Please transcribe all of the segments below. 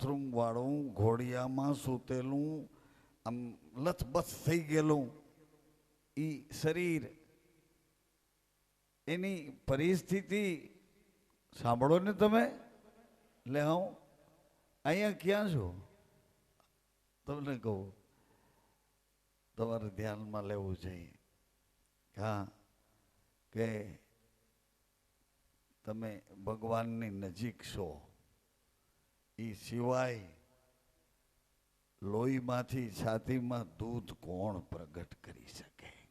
Bathroom વાળું, ઘોડિયામાં સૂતેલું, આમ લથબથ થઈ ગયેલું. એ શરીર, એની પરિસ્થિતિ સાંભળો ને તમે. એટલે હું, અહીંયા ક્યાં છું? તમને કહું, તમારે ધ્યાનમાં લેવું જોઈએ હા, કે તમે ભગવાનની નજીક છો. એ સિવાય લોહીમાંથી છાતીમાં દૂધ કોણ પ્રગટ કરી શકે?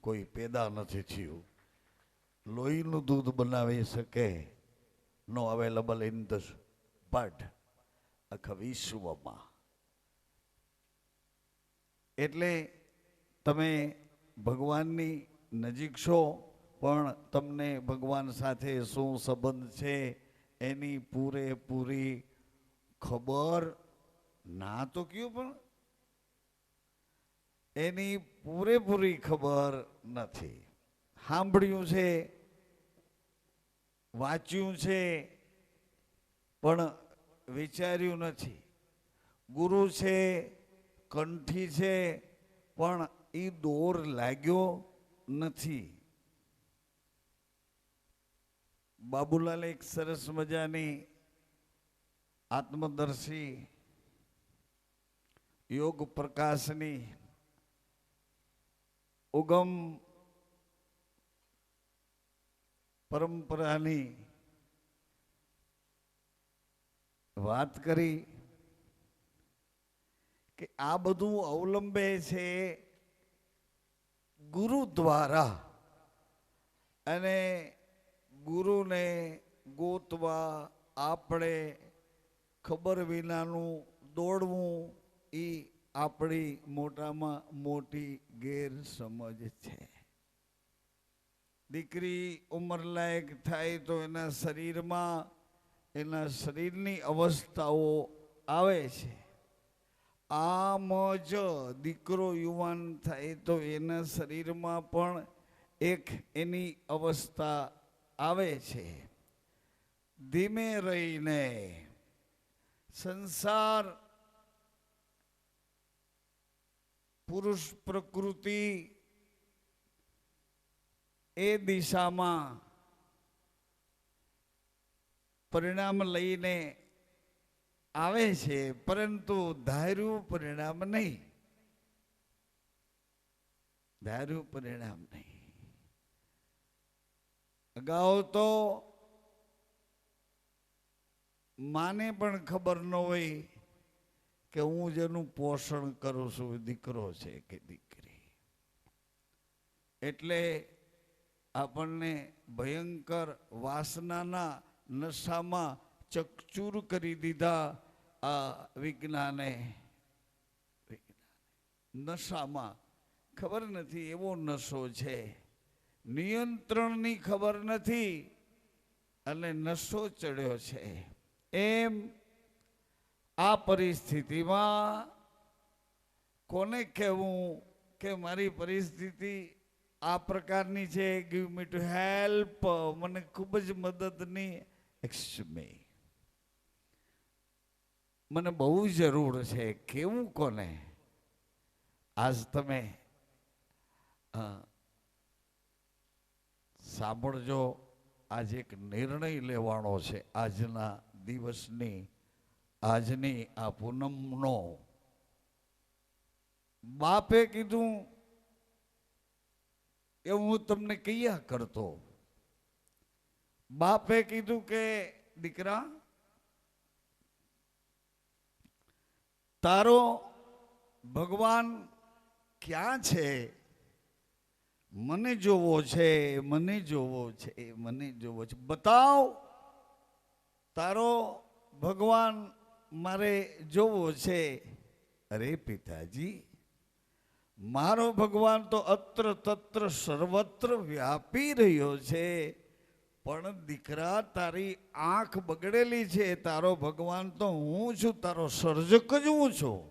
કોઈ પેદા નથી થયું. લોહીનું દૂધ બનાવી શકે? No available in the but આખા વિશ્વમાં. એટલે તમે ભગવાનની નજીક છો, પણ તમને ભગવાન સાથે શું સંબંધ છે એની પૂરેપૂરી ખબર ના તો કયું પણ? એની પૂરેપૂરી ખબર નથી. સાંભળ્યું છે, વાંચ્યું છે, પણ વિચાર્યું નથી. ગુરુ છે, કંઠી છે, પણ એ દોર લાગ્યો નથી. બાબુલાલ એક સરસ મજાની આત્મદર્શી, યોગ પ્રકાશની, ઉગમ પરંપરાની વાત કરી કે આ બધું અવલંબે છે ગુરુ દ્વારા અને ગુરુને ગોતવા આપણે ખબર વિનાનું દોડવું એ આપણી મોટામાં મોટી ગેરસમજ છે. દીકરી ઉંમરલાયક થાય તો એના શરીરમાં એના શરીરની અવસ્થાઓ આવે છે. આમ જ દીકરો યુવાન થાય તો એના શરીરમાં પણ એક એની અવસ્થા આવે છે. ધીમે રહીને સંસાર, પુરુષ પ્રકૃતિ એ દિશામાં પરિણામ લઈને આવે છે, પરંતુ ધાર્યું પરિણામ નહીં. ધાર્યું પરિણામ નહીં. અગાઉ તો માને પણ ખબર ન હોય કે હું જેનું પોષણ કરું છું. દીકરો છે કે દીકરી. એટલે આપણને ભયંકર વાસનાના નશામાં ચકચૂર કરી દીધા આ વિજ્ઞાને. નશામાં. ખબર નથી, એવો નશો છે. નિયંત્રણની ખબર નથી. અને નશો ચડ્યો છે. એમ આ પરિસ્થિતિમાં કોને કહેવું કે મારી પરિસ્થિતિ આ પ્રકારની છે? ગીવ મી ટુ હેલ્પ મને ખૂબ જ મદદની એક્સમી મને બહુ જરૂર છે. કેવું કોને? આજ તમે સાંભળજો. આજે એક નિર્ણય લેવાનો છે. આજના દિવસની આજની આ પૂનમનો બાપે કીધું, એ હું તમને કયા કરતો? બાપે કીધું કે, દીકરા, તારો ભગવાન ક્યાં છે? મને જોવો છે, મને જોવો છે, મને જોવો છે. બતાવ. તારો ભગવાન મારે જોવો છે. અરે પિતાજી મારો ભગવાન તો અત્ર તત્ર સર્વત્ર વ્યાપી રહ્યો છે પણ દીકરા તારી આંખ બગડેલી છે તારો ભગવાન તો હું છું તારો સર્જક જ હું છું.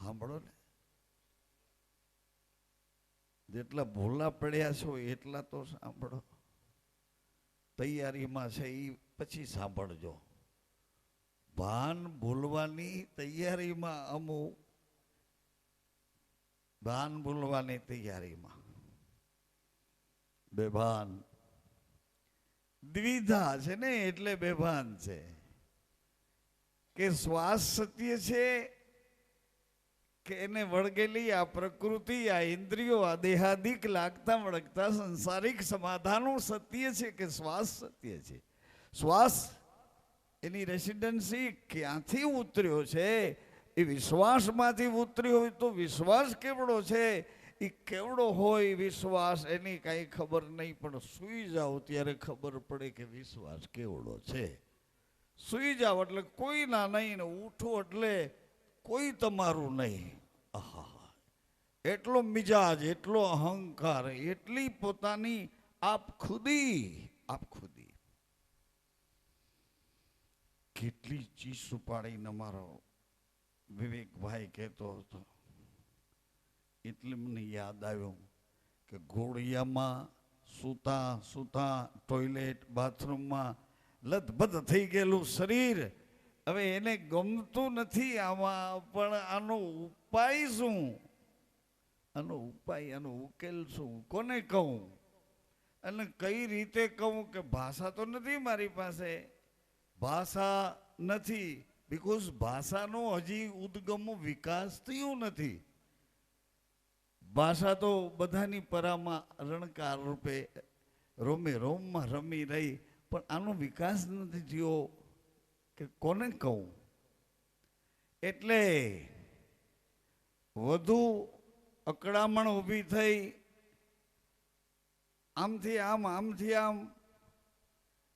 સાંભળો ને. જેટલા ભૂલા પડ્યા છો એટલા તો સાંભળો. તૈયારીમાં છે એ પછી સાંભળજો. ભાન ભૂલવાની તૈયારીમાં અમુક ભાન ભૂલવાની તૈયારીમાં. બેભાન. દ્વિધા છે ને એટલે બેભાન છે. કે શ્વાસ સત્ય છે કે એને વળગેલી આ પ્રકૃતિ, આ ઇન્દ્રિયો, આ દેહાદિક લાગતા વળગતા સંસારિક સમાધાનો સત્ય છે કે શ્વાસ સત્ય છે? શ્વાસ એની રેસિડેન્સી ક્યાંથી ઉતર્યો છે? એ વિશ્વાસમાંથી ઉતર્યો હોય તો વિશ્વાસ કેવડો છે? એ કેવડો હોય વિશ્વાસ? એની કાંઈ ખબર નહીં, પણ સૂઈ જાઓ ત્યારે ખબર પડે કે વિશ્વાસ કેવડો છે. સૂઈ જાઓ એટલે કોઈના નહીં ને ઉઠો એટલે કોઈ તમારું નહીં. આહા. એટલો મિજાજ, એટલો અહંકાર, એટલી પોતાની આપ ખુદી આપ ખુદી. કેટલી ચીજ ઉપાડીને મારો વિવેકભાઈ કહેતો હતો. એટલે મને યાદ આવ્યું કે ઘોડિયામાં સૂતા સૂતા ટોયલેટ બાથરૂમમાં લથબથ થઈ ગયેલું શરીર હવે એને ગમતું નથી આમાં, પણ આનો ઉપાય શું? આનો ઉપાય, આનો ઉકેલ શું? કોને કહું? અને કઈ રીતે કહું કે ભાષા તો નથી મારી પાસે? ભાષા નથી બીકોઝ ભાષાનો હજી ઉદ્ગમ વિકાસ થયો નથી. ભાષા તો બધાની પરામાં રણકાર રૂપે રોમે, રોમમાં રમી રહી, પણ આનો વિકાસ નથી થયો. કે કોને કહું? એટલે વધુ અકળામણ ઊભી થઈ, આમથી આમ આમથી આમ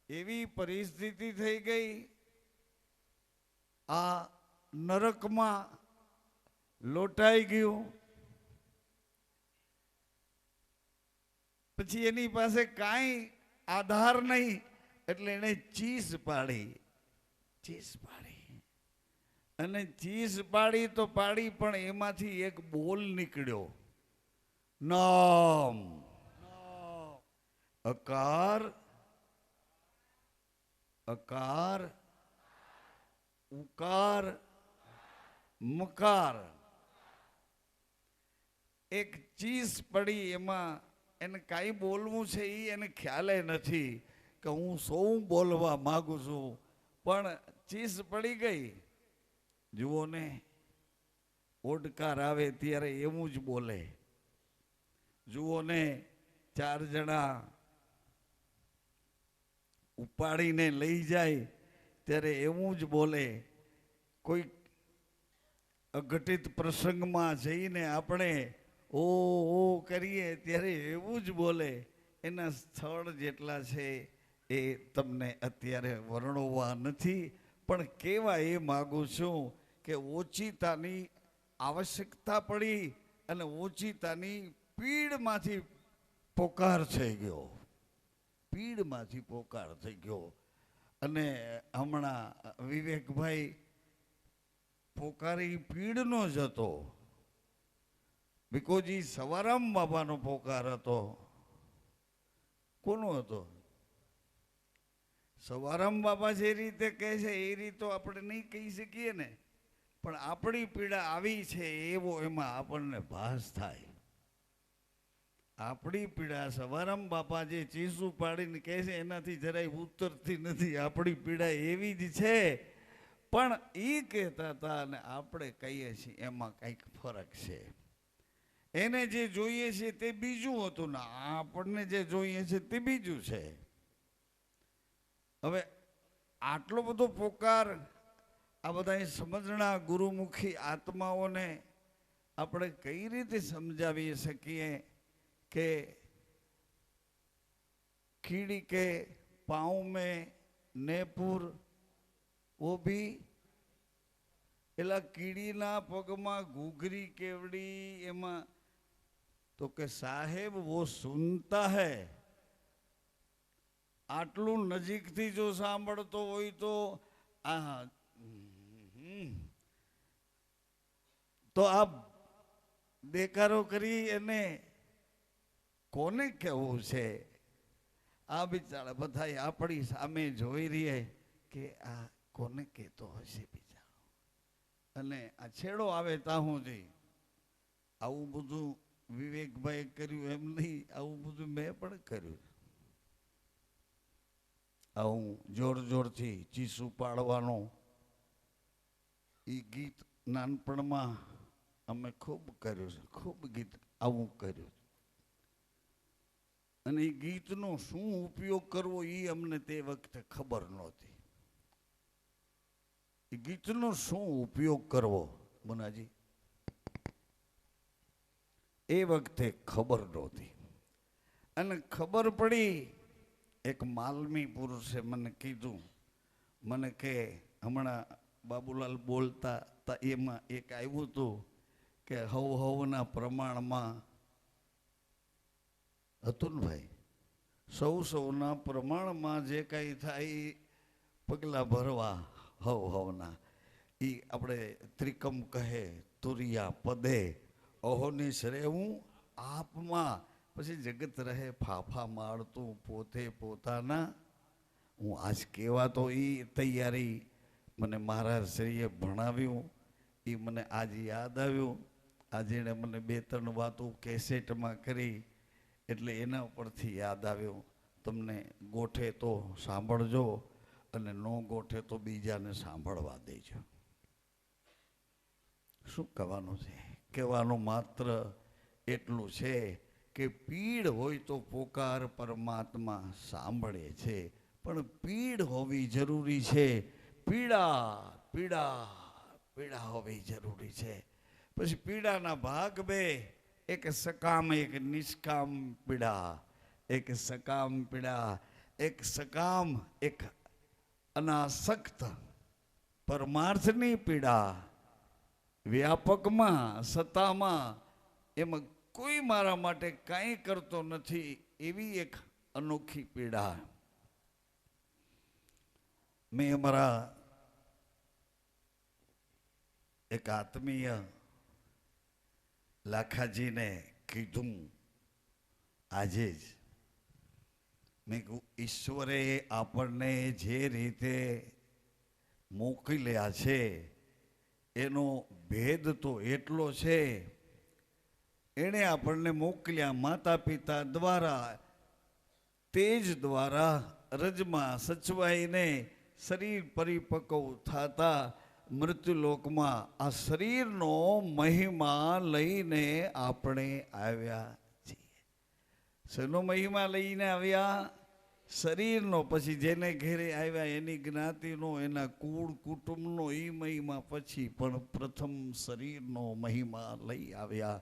એવી પરિસ્થિતિ થઈ ગઈ, આ નરકમાં લોટાઈ ગયું. પછી એની પાસે કાંઈ આધાર નહીં, એટલે એને ચીસ પાડી. ચીસ પાડી. અને ચીસ પાડી તો પાડી, પણ એમાંથી એક બોલ નીકળ્યો. નામ. અકાર. અકાર. ઉકાર. મકાર. એક ચીસ પડી એમાં, એને કાંઈ બોલવું છે એ એને ખ્યાલે નથી કે હું શું બોલવા માગું છું. પણ ચીસ પડી ગઈ. જુઓ ને, ઓડકાર આવે ત્યારે એવું જ બોલે. જુઓ ને, ચાર જણા ઉપાડીને લઈ જાય ત્યારે એવું જ બોલે. કોઈ અઘટિત પ્રસંગમાં જઈને આપણે ઓ ઓ કરીએ ત્યારે એવું જ બોલે. એના સ્થળ જેટલા છે એ તમને અત્યારે વર્ણવવા નથી પણ કેવા એ માગું છું કે ઓચિતાની આવશ્યકતા પડી અને ઓચિતાની પીડમાંથી પોકાર થઈ ગયો. પીડમાંથી પોકાર થઈ ગયો. અને હમણાં વિવેકભાઈ પોકારી પીડનો જ હતો. ભીકોજી સવારામ બાબાનો પોકાર હતો. કોનો હતો? સવારામ બાબા જે રીતે કહે છે, એ રીતો આપણે નહીં કહી શકીએ ને. પણ આપણી પીડા આવી છે એવો એમાં આપણને ભાસ થાય. આપણી પીડા, સવારામ બાપા જે ચીસું પાડીને કહે છે, એનાથી જરાય ઉતરતી નથી. આપણી પીડા એવી જ છે. પણ એ કહેતા હતા અને આપણે કહીએ છીએ, એમાં કંઈક ફરક છે. એને જે જોઈએ છે તે બીજું હતું ને, આપણને જે જોઈએ છે તે બીજું છે. હવે આટલો બધો પોકાર આ બધા સમજણા ગુરુમુખી આત્માઓને આપણે કઈ રીતે સમજાવી શકીએ કે ખીડી કે પાઉમે નેપુર વો ભી એલા કીડીના પગમાં ઘૂઘરી કેવડી એમાં? તો કે સાહેબ, વો સુનતા હૈ. આટલું નજીકથી જો સાંભળતો હોય તો આ. તો આ દેકારો કરી એને કોને કહેવું છે? આ બિચારા બધા આપણી સામે જોઈ રહીએ કે આ કોને કહેતો હશે બિચારો? અને આ છેડો આવે ત્યાં સુધી આવું બધું વિવેકભાઈ કર્યું એમ નહીં, આવું બધું મેં પણ કર્યું. આવું જોર જોરથી ચીસું પાડવાનો એ ગીત નાનપણમાં અમે ખૂબ કર્યું છે, ખૂબ ગીત આવું કર્યું છે. અને એ ગીતનો શું ઉપયોગ કરવો એ અમને તે વખતે ખબર નહોતી. એ ગીતનો શું ઉપયોગ કરવો, મુનાજી? એ વખતે ખબર નહોતી. અને ખબર પડી એક માલમી પુરુષે મને કીધું, મને કે હમણાં બાબુલાલ બોલતા એમાં એક આવ્યું હતું કે હવ હવના પ્રમાણમાં હતું ને ભાઈ સૌ સૌના પ્રમાણમાં જે કાંઈ થાય પગલાં ભરવા હવ હવના. એ આપણે ત્રિકમ કહે, તુરિયા પદે. અહોની શ્રેવું આપમાં. પછી જગત રહે ફાફા મારતું, પોતે પોતાના. હું આજ કેવા તો એ તૈયારી મને મારા શ્રીએ ભણાવ્યું એ મને આજ યાદ આવ્યું. આજે એણે મને બે ત્રણ વાતો કેસેટમાં કરી, એટલે એના પરથી યાદ આવ્યું. તમને ગોઠે તો સાંભળજો અને ન ગોઠે તો બીજાને સાંભળવા દેજો. શું કહેવાનું છે? કહેવાનું માત્ર એટલું છે કે પીડ હોય તો પોકાર પરમાત્મા સાંભળે છે, પણ પીડ હોવી જરૂરી છે. પીડા પીડા પીડા હોવી જરૂરી છે. પછી પીડાના ભાગ બે, એક સકામ, એક નિષ્કામ પીડા. એક સકામ પીડા, એક સકામ, એક અનાસક્ત પરમાર્થની પીડા. વ્યાપકમાં, સત્તામાં, એમાં કોઈ મારા માટે કાંઈ કરતો નથી એવી એક અનોખી પીડા. મેં અમારા એક આત્મીય લાખાજીને કીધું, આજે જ મેં કહ્યું ઈશ્વરે આપણને જે રીતે મોકલ્યા છે, એનો ભેદ તો એટલો છે એણે આપણને મોકલ્યા માતા પિતા દ્વારા, તેજ દ્વારા રજમાં સચવાઈને શરીર પરિપક્વ થતા મૃત્યુલોકમાં આ શરીરનો મહિમા લઈને આપણે આવ્યા છીએ. શેનો મહિમા લઈને આવ્યા? શરીરનો, પછી જેને ઘેરે આવ્યા એની જ્ઞાતિનો, એના કુળ કુટુંબનો એ મહિમા પછી પણ પ્રથમ શરીરનો મહિમા લઈ આવ્યા.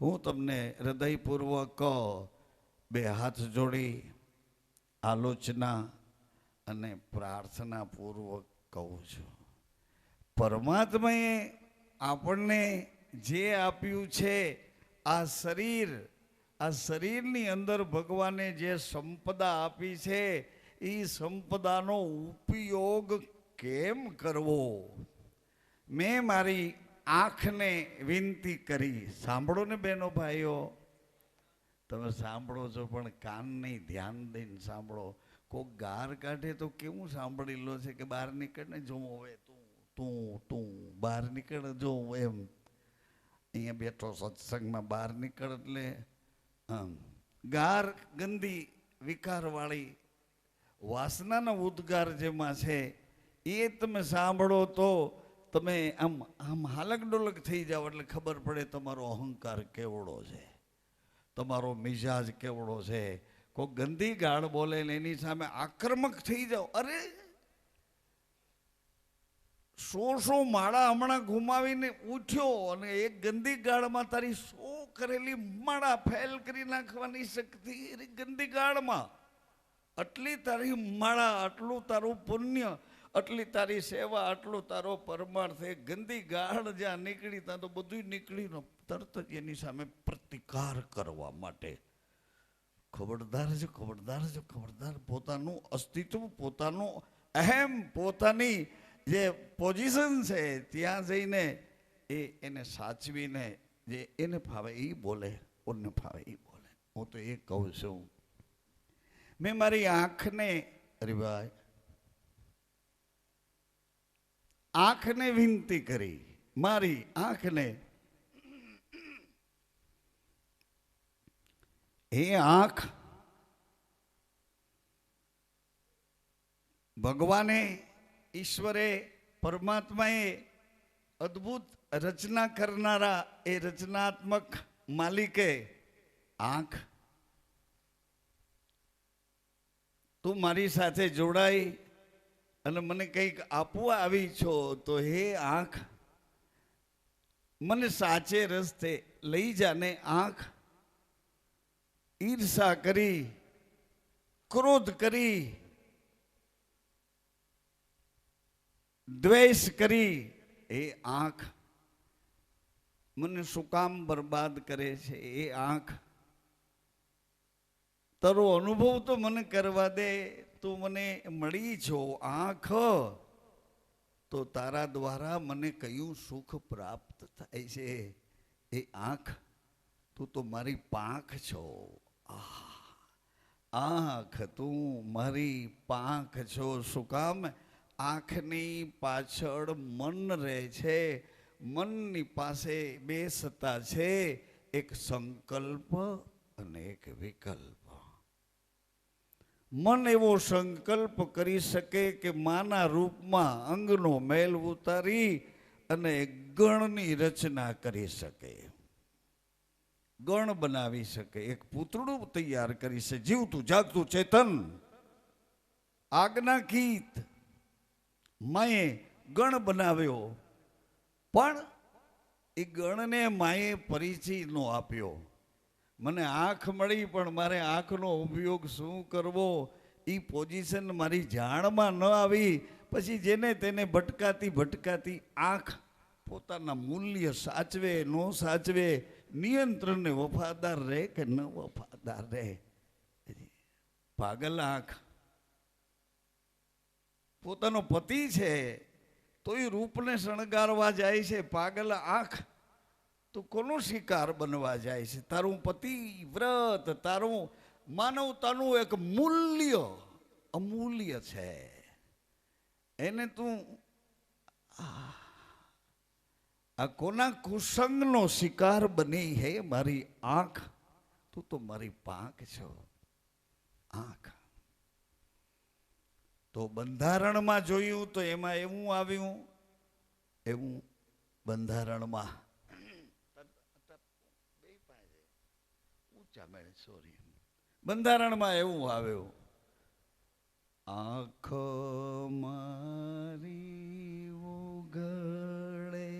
હું તમને હૃદયપૂર્વક બે હાથ જોડી આલોચના અને પ્રાર્થના પૂર્વક કહું છું. પરમાત્માએ આપણને જે આપ્યું છે, આ શરીર, આ શરીરની અંદર ભગવાને જે સંપદા આપી છે, એ સંપદાનો ઉપયોગ કેમ કરવો? મેં મારી આંખને વિનંતી કરી, સાંભળો ને બેનો ભાઈઓ, તમે સાંભળો છો, પણ કાન નહીં ધ્યાન દઈને સાંભળો. કોક ગાર કાઢે તો કેવું સાંભળી લો છે કે બહાર નીકળને જો હવે તું તું તું, બહાર નીકળ જો એમ. અહીંયા બેઠો સત્સંગમાં બહાર નીકળ એટલે આમ ગાર ગંદી વિકારવાળી વાસનાનો ઉદ્ગાર જેમાં છે, એ તમે સાંભળો તો તમે આમ આમ હાલક ડોલક થઈ જાઓ એટલે ખબર પડે તમારો અહંકાર કેવડો છે. તમારો મિજાજ કેવડો છે. કોઈ ગંદી ગાળ બોલે ને એની સામે આક્રમક થઈ જાઓ. અરે! સો સો માળા હમણાં ઘુમાવીને ઉઠ્યો અને એક ગંદી ગાળમાં તારી સો કરેલી માળા ફેલ કરી નાખવાની શક્તિ ગંદી ગાળમાં. આટલી તારી માળા, આટલું તારું પુણ્ય આટલી તારી સેવા, આટલો તારો પરમાર્થ એ ગંદી ગાળ જ્યાં નીકળી, ત્યાં તો બધું નીકળીને તરત જ એની સામે પ્રતિકાર કરવા માટે. ખબરદાર છે ખબરદાર છે ખબરદાર. પોતાનું અસ્તિત્વ, પોતાનું અહેમ, પોતાની જે પોઝિશન છે, ત્યાં જઈને એ એને સાચવીને જે એને ફાવે એ બોલે, ઓને ફાવે એ બોલે. હું તો એ કહું છું. મેં મારી આંખને, અરે ભાઈ આંખને વિનંતી કરી, મારી આંખને. એ આંખ ભગવાને, ઈશ્વરે, પરમાત્માએ અદ્ભુત રચના કરનારા એ રચનાત્મક માલિકે આંખ. તું મારી સાથે જોડાઈ અને મને કંઈક આપવા આવી છો તો હે આંખ, મને સાચે રસ્તે લઈ જાને આંખ. ઈર્ષા કરી, ક્રોધ કરી, દ્વેષ કરી એ આંખ, મને શું કામ બરબાદ કરે છે એ આંખ. તારો અનુભવ તો મને કરવા દે તું મને મળી છો આંખ, તો તારા દ્વારા મને કયું સુખ પ્રાપ્ત થાય છે? એ આંખ, તું તો મારી પાંખ છો. આંખ, તું મારી પાંખ છો. શું કામ? આંખની પાછળ મન રહે છે. મનની પાસે બે સત્તા છે એક સંકલ્પ અને એક વિકલ્પ. મન એવો સંકલ્પ કરી શકે કે માના રૂપમાં અંગનો મેલ ઉતારી અને ગણની રચના કરી શકે. ગણ બનાવી શકે. એક પૂતળું તૈયાર કરી શકે. જીવતું, જાગતું ચેતન. આજ્ઞા ગીત. માએ ગણ બનાવ્યો. પણ એ ગણને માએ પરિચય નો આપ્યો. મને આંખ મળી, પણ મારે આંખનો ઉપયોગ શું કરવો? એ પોઝિશન મારી જાણમાં ન આવી. પછી જેને તેને ભટકાતી ભટકાતી આંખ પોતાના મૂલ્ય સાચવે, ન સાચવે, નિયંત્રણને વફાદાર રહે કે ન વફાદાર રહે? પાગલ આંખ. પોતાનો પતિ છે, તો એ રૂપને શણગારવા જાય છે. પાગલ આંખ તો કોનો શિકાર બનવા જાય છે? તારું પતિ વ્રત, તારું માનવતાનું એક મૂલ્ય અમૂલ્ય છે. એને તું આ કોના કુસંગનો શિકાર બની હે? મારી આંખ, તું તો મારી પાંખ છો. આંખ. તો બંધારણમાં જોયું તો એમાં એવું આવ્યું, એવું બંધારણમાં ઊંચા સોરી. બંધારણમાં એવું આવ્યું આંખો મારી ઉગળે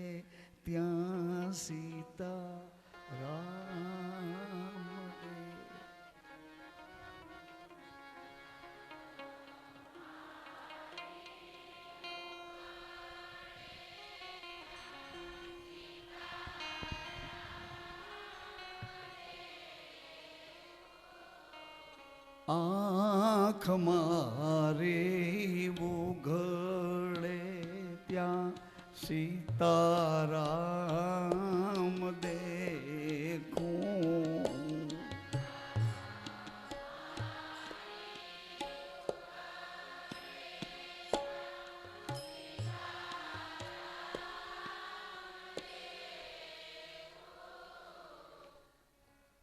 ત્યાં સીતા આંખ મારે ઉઘડે ત્યાં સીતારામ દેખું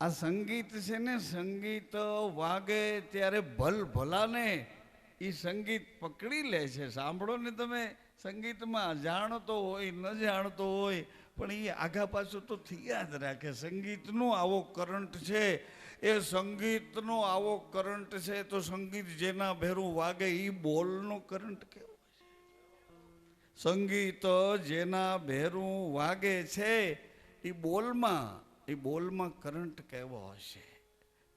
આ સંગીત છે ને, સંગીત વાગે ત્યારે ભલ ભલાને એ સંગીત પકડી લે છે. સાંભળો ને તમે, સંગીતમાં જાણતો હોય, ન જાણતો હોય, પણ એ આગા પાછું તો યાદ રાખે. સંગીતનો આવો કરંટ છે, એ સંગીતનો આવો કરંટ છે, તો સંગીત જેના ભેરું વાગે એ બોલનો કરંટ કેવો સંગીત જેના ભેરું વાગે છે એ બોલમાં એ બોલમાં કરંટ કેવો હશે?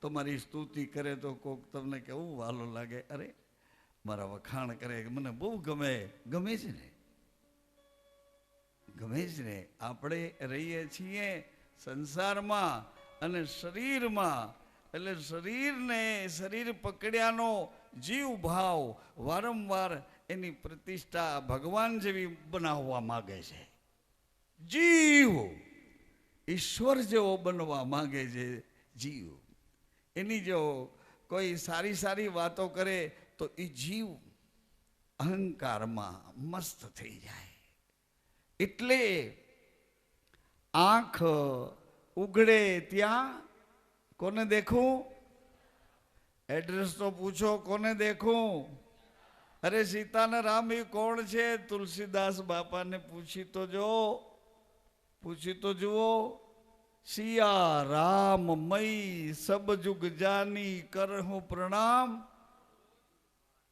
તમારી સ્તુતિ કરે તો કોક તમને કેવું વાલો લાગે, અરે, મારા વખાણ કરે. મને બહુ ગમે. ગમે છે ને? ગમે જ ને? આપણે રહીએ છીએ સંસારમાં અને શરીરમાં. એટલે શરીરને, શરીર પકડ્યાનો જીવ ભાવ વારંવાર એની પ્રતિષ્ઠા ભગવાન જેવી બનાવવા માગે છે. જીવ! ઈશ્વર જેવો બનવા માંગે છે જીવ. એની જો કોઈ સારી સારી વાતો કરે તો એ જીવ અહંકારમાં મસ્ત થઈ જાય. એટલે આંખ ઉઘડે ત્યાં કોને દેખું? એડ્રેસ તો પૂછો, કોને દેખું? અરે સીતાના રામ એ કોણ છે? તુલસીદાસ બાપાને પૂછી તો જો. પૂછી તો જુઓ શિયા રામ મય સબ જુગ જાની કરહું પ્રણામ?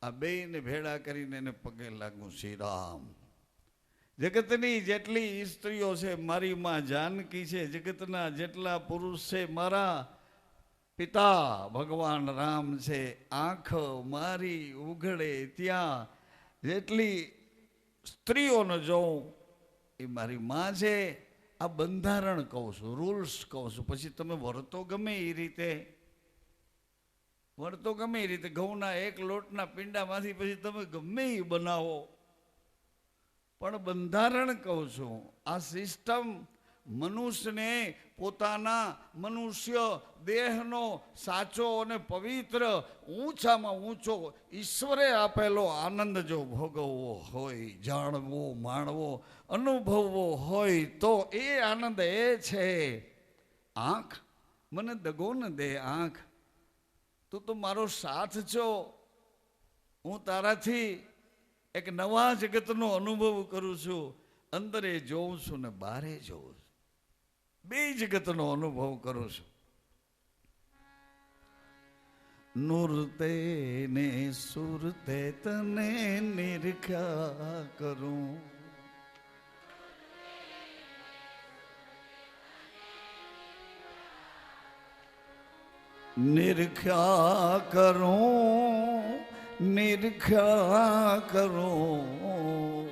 આ બેયને ભેળા કરીને એને પગે લાગુ શ્રી રામ જગતની જેટલી સ્ત્રીઓ છે મારી માં જાનકી છે, જગતના જેટલા પુરુષ છે મારા પિતા ભગવાન રામ છે, આંખ મારી ઉઘડે ત્યાં જેટલી સ્ત્રીઓને જોઉં એ મારી માં છે આ બંધારણ કહું છું રૂલ્સ કહું છું. પછી તમે વર્તો ગમે એ રીતે. વર્તો ગમે એ રીતે. ઘઉંના એક લોટના પિંડામાંથી પછી તમે ગમે એ બનાવો. પણ બંધારણ કહું છું, આ સિસ્ટમ મનુષ્યને પોતાના મનુષ્ય દેહનો સાચો અને પવિત્ર ઊંચામાં ઊંચો ઈશ્વરે આપેલો આનંદ જો ભોગવવો હોય, જાણવો, માણવો, અનુભવવો હોય, તો એ આનંદ એ છે. આંખ? મને દગો ન દે આંખ. તું તો મારો સાથ છો. હું તારાથી એક નવા જગતનો અનુભવ કરું છું. અંદરે જોઉં છું ને બારે જોઉં છું. બે જગતનો અનુભવ કરું છું. નૂરતે ને સુરતે તને નિરખા કરું. નિરખ્યા કરું નિરખ્યા કરું.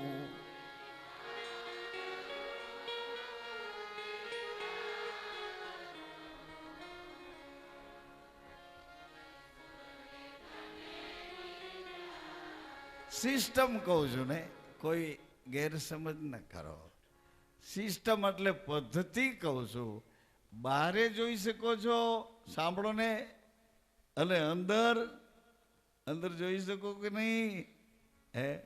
સિસ્ટમ કહું છું ને, કોઈ ગેરસમજ ન કરો. સિસ્ટમ એટલે પદ્ધતિ કહું છું. બારે જોઈ શકો છો, સાંભળો ને. અને અંદર અંદર જોઈ શકો કે નહીં? હે?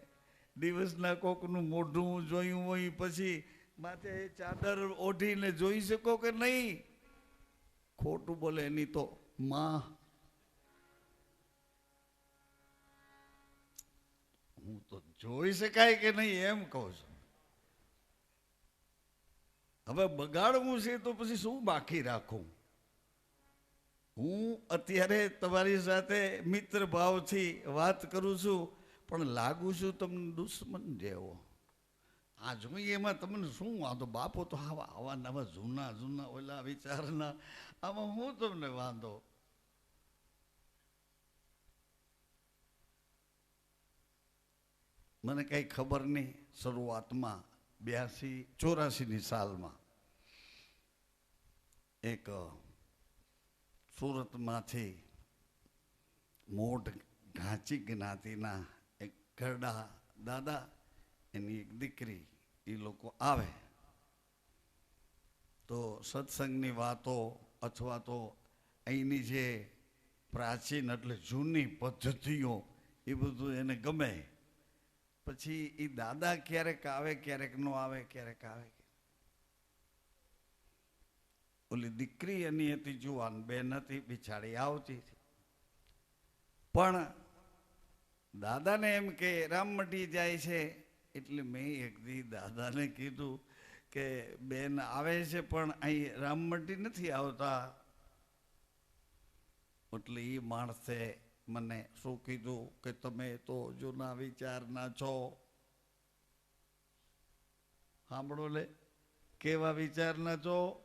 દિવસના કોકનું મોઢું જોયું હોય પછી માથે ચાદર ઓઢીને જોઈ શકો કે નહીં? ખોટું બોલે એની તો માં હું તો જોઈ શકાય કે નહીં એમ કહું છું. હવે બગાડવું છે તો પછી શું બાકી રાખું? હું અત્યારે તમારી સાથે મિત્ર ભાવથી વાત કરું છું, પણ લાગુ છું તમને દુશ્મન જેવો. આ જોઈએ એમાં તમને શું વાંધો બાપો તો આવા આવા નવા જૂના જૂના ઓલા વિચારના, આમાં હું તમને વાંધો? મને કંઈ ખબર નહીં શરૂઆતમાં બ્યાસી, ચોરાસીની સાલમાં. એક સુરતમાંથી મોટ ઘાંચી જ્ઞાતિના એક ઘરડા દાદા, એની એક દીકરી, એ લોકો આવે. તો સત્સંગની વાતો અથવા તો અહીંની જે પ્રાચીન એટલે જૂની પદ્ધતિઓ, એ બધું એને ગમે. પછી એ દાદા ક્યારેક આવે, ક્યારેક નો આવે, ક્યારેક આવે. ઓલી દીકરી એની હતી જુવાન, બેન હતી, બિચારી આવતી પણ દાદાને એમ કે, રામ મટી જાય છે. એટલે મેં એક દી દાદાને કીધું કે, બેન આવે છે, પણ અહીં રામમટી નથી આવતા. એટલે એ માણસે મને શું કીધું કે તમે તો જૂના વિચારના છો? સાંભળો લે, કેવા વિચારના છો?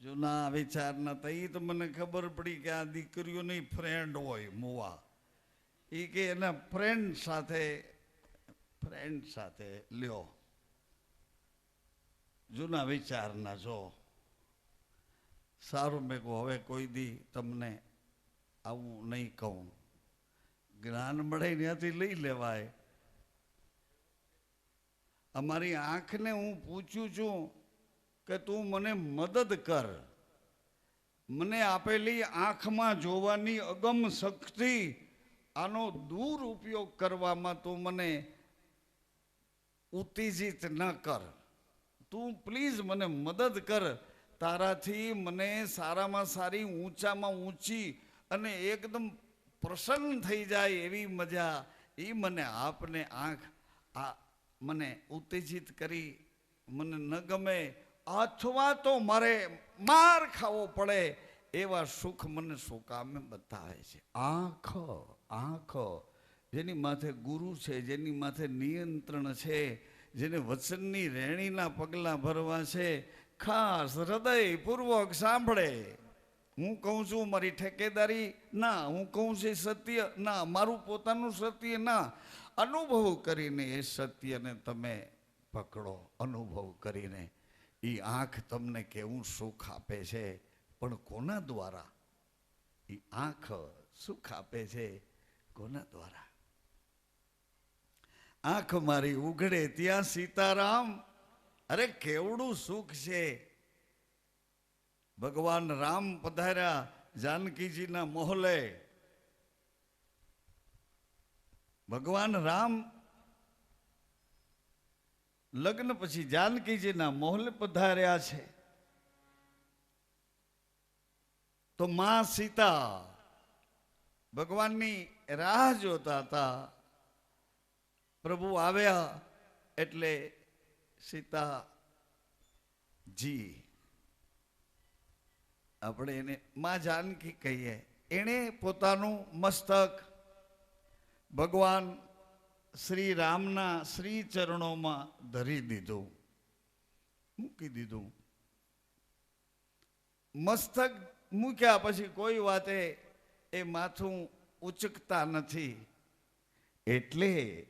જૂના વિચારના તો એ તો મને ખબર પડી કે આ દીકરીઓની ફ્રેન્ડ હોય મુવા. એ કે એના ફ્રેન્ડ સાથે ફ્રેન્ડ સાથે લ્યો. જૂના વિચારના છો. સારું મેં કહું, હવે કોઈ દી તમને આવું નહીં કહું. જ્ઞાન મળે ત્યાંથી લઈ લેવાય. અમારી આંખને હું પૂછું છું કે તું મને મદદ કર. મને આપેલી આંખમાં જોવાની અગમ શક્તિ, આનો દૂર ઉપયોગ કરવામાં તું મને ઉત્તેજિત ન કર. તું પ્લીઝ મને મદદ કર. તારાથી મને સારામાં સારી ઊંચામાં ઊંચી અને એકદમ પ્રસન્ન થઈ જાય એવી મજા. એ મને આપને આંખ આ મને ઉત્તેજિત કરી, મને ન ગમે, અથવા તો મારે માર ખાવો પડે એવા સુખ મને શું કામે બતાવે છે. આંખ આંખ, જેની માથે ગુરુ છે, જેની માથે નિયંત્રણ છે, જેને વચનની રેણીના પગલાં ભરવા છે, ખાસ હૃદયપૂર્વક સાંભળે. હું કહું છું, મારી ઠેકેદારી ના, હું કહું છું સત્ય ના, મારું પોતાનું સત્ય ના. અનુભવ કરીને એ સત્યને તમે પકડો, અનુભવ કરીને. એ આંખ તમને કેવું સુખ આપે છે, પણ કોના દ્વારા? એ આંખ સુખ આપે છે, કોના દ્વારા? આંખ મારી ઉઘડે ત્યાં સીતારામ. અરે કેવડું સુખ છે. ભગવાન રામ પધાર્યા જાનકીજીના મોહલે. ભગવાન રામ લગ્ન પછી જાનકીજીના મોહલે પધાર્યા છે. તો માં સીતા ભગવાનની રાહ જોતા હતા. પ્રભુ આવ્યા એટલે સીતાજી આપણે એને માં જાનકી કહીએ. એણે પોતાનું મસ્તક ભગવાન શ્રી રામના શ્રી ચરણોમાં ધરી દીધું. મૂકી દીધું. મસ્તક મૂક્યા પછી કોઈ વાતે એ માથું ઉચકતા નથી. એટલે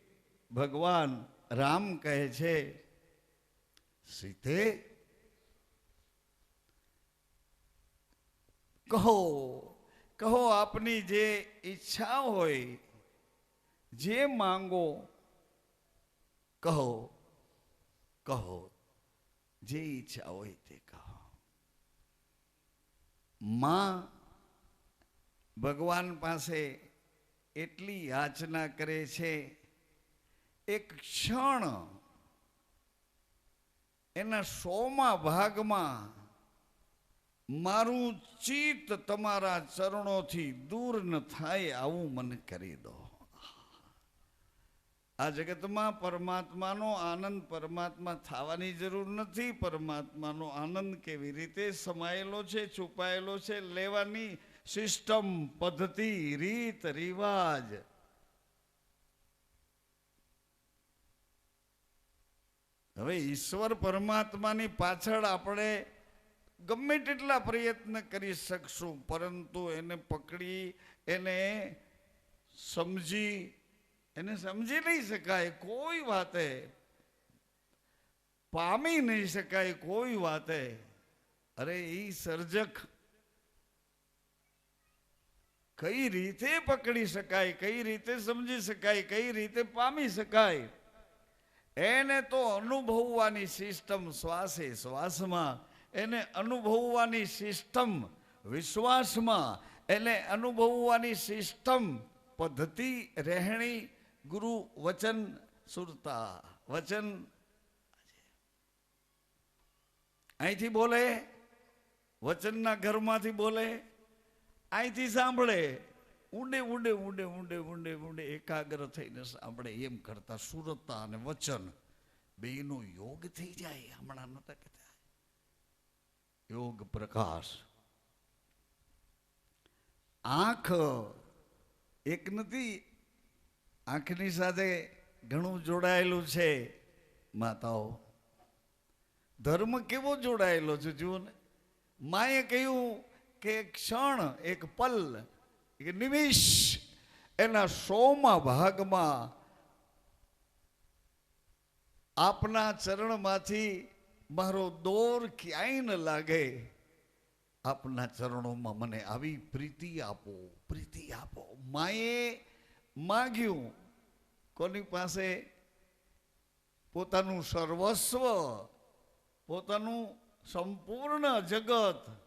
ભગવાન રામ કહે છે, સીતે કહો કહો આપની જે ઈચ્છા હોય, જે માંગો, કહો કહો, જે ઈચ્છા હોય તે કહો. માં ભગવાન પાસે એટલી યાચના કરે છે, એક ક્ષણ એના સોમાં ભાગમાં મારું ચિત્ત તમારા ચરણોથી દૂર ન થાય આવું મને કરી દો. આ જગતમાં પરમાત્માનો આનંદ પરમાત્મા થવાની જરૂર નથી. પરમાત્માનો આનંદ કેવી રીતે સમાયેલો છે, છુપાયેલો છે, લેવાની સિસ્ટમ, પદ્ધતિ, રીત, રિવાજ. હવે ઈશ્વર પરમાત્માની પાછળ આપણે ગમે તેટલા પ્રયત્ન કરી શકશું, પરંતુ એને પકડી, એને સમજી એને સમજી નહીં શકાય. કોઈ વાતે પામી નહીં શકાય, કોઈ વાતે. અરે એ સર્જક કઈ રીતે પકડી શકાય, કઈ રીતે સમજી શકાય, કઈ રીતે પામી શકાય? એને તો અનુભવવાની સિસ્ટમ શ્વાસે શ્વાસમાં એને અનુભવવાની સિસ્ટમ વિશ્વાસમાં, એને અનુભવવાની સિસ્ટમ પદ્ધતિ રહેણી ગુરુ વચન સુરતા, વચન અહીંથી બોલે, વચનના ઘરમાંથી બોલે, અહીંથી સાંભળે, ઊંડે ઊંડે ઊંડે ઊંડે ઊંડે ઊંડે એકાગ્ર થઈને સાંભળે, એમ કરતા સુરતા અને વચન બેનો યોગ થઈ જાય, હમણાં નતા કહેતા. યોગ પ્રકાશ. આંખ એક નથી, આંખની સાથે ઘણું જોડાયેલું છે, માતાઓ. ધર્મ કેવો જોડાયેલો છે જુઓ ને? માએ કહ્યું કે ક્ષણ, એક પલ, એક નિમિષ એના સોમા ભાગમાં આપના ચરણમાંથી મારો દોર ક્યાંય ન લાગે? આપના ચરણોમાં મને આવી પ્રીતિ આપો પ્રીતિ આપો. માએ માગ્યું, કોની પાસે? પોતાનું સર્વસ્વ, પોતાનું સંપૂર્ણ જગત.